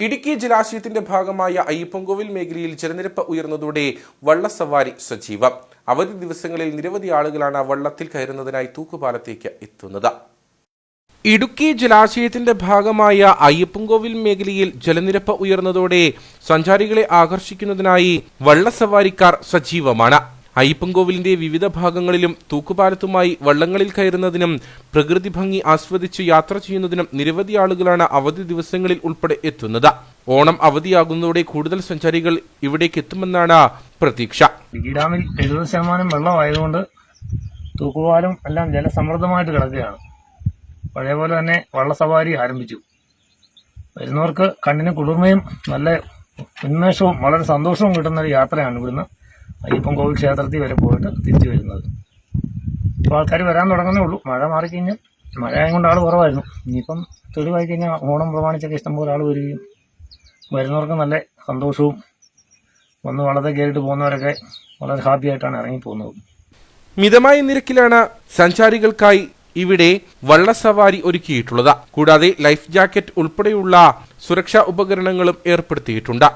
ഇടുക്കി ജലാശയത്തിന്റെ ഭാഗമായ അയ്യപ്പൻകോവിൽ മേഖലയിൽ ജലനിരപ്പ് ഉയർന്നതോടെ വള്ളസവാരി സജീവം. അവധി ദിവസങ്ങളിൽ നിരവധി ആളുകളാണ് വള്ളത്തിൽ കയറുന്നതിനായി തൂക്കുപാലത്തേക്ക് എത്തുന്നത്. ഇടുക്കി ജലാശയത്തിന്റെ ഭാഗമായ അയ്യപ്പൻകോവിൽ മേഖലയിൽ ജലനിരപ്പ് ഉയർന്നതോടെ സഞ്ചാരികളെ ആകർഷിക്കുന്നതിനായി വള്ളസവാരിക്കാർ സജീവമാണ്. അയ്യപ്പൻകോവിലിന്റെ വിവിധ ഭാഗങ്ങളിലും തൂക്കുപാലത്തുമായി വള്ളങ്ങളിൽ കയറുന്നതിനും പ്രകൃതി ഭംഗി ആസ്വദിച്ച് യാത്ര ചെയ്യുന്നതിനും നിരവധി ആളുകളാണ് അവധി ദിവസങ്ങളിൽ ഉൾപ്പെടെ എത്തുന്നത്. ഓണം അവധിയാകുന്നതോടെ കൂടുതൽ സഞ്ചാരികൾ ഇവിടേക്ക് എത്തുമെന്നാണ് പ്രതീക്ഷ. ഡാമിൽ എഴുപത് ശതമാനം വെള്ളമായതുകൊണ്ട് തൂക്കുപാലം എല്ലാം ജലസമൃദ്ധമായിട്ട് കിടക്കുകയാണ്. പഴയ പോലെ തന്നെ വള്ളസവാരി ആരംഭിച്ചു. വരുന്നവർക്ക് കണ്ണിന് കുളിർമയും നല്ല ഉന്മേഷവും വളരെ സന്തോഷവും കിട്ടുന്ന ഒരു യാത്രയാണ് ഇവിടുന്ന്. അയ്യപ്പൻ കോവിൽ ക്ഷേത്രത്തിൽ വരെ പോയിട്ട് തിരിച്ചു വരുന്നത്. ഇപ്പോൾ ആൾക്കാർ വരാൻ തുടങ്ങുന്നേ ഉള്ളൂ. മഴ മാറിക്കഴിഞ്ഞാൽ മഴ ആയതുകൊണ്ട് ആൾ കുറവായിരുന്നു. ഇനിയിപ്പം തെളിവായി കഴിഞ്ഞാൽ ഓണം പ്രമാണിച്ചൊക്കെ ഇഷ്ടംപോലെ ആൾ വരികയും വരുന്നവർക്ക് നല്ല സന്തോഷവും വന്ന് വളരെ കയറിയിട്ട് പോകുന്നവരൊക്കെ വളരെ ഹാപ്പി ആയിട്ടാണ് ഇറങ്ങി പോകുന്നത്. മിതമായ നിരക്കിലാണ് സഞ്ചാരികൾക്കായി ഇവിടെ വള്ളസവാരി ഒരുക്കിയിട്ടുള്ളത്. കൂടാതെ ലൈഫ് ജാക്കറ്റ് ഉൾപ്പെടെയുള്ള സുരക്ഷാ ഉപകരണങ്ങളും ഏർപ്പെടുത്തിയിട്ടുണ്ട്.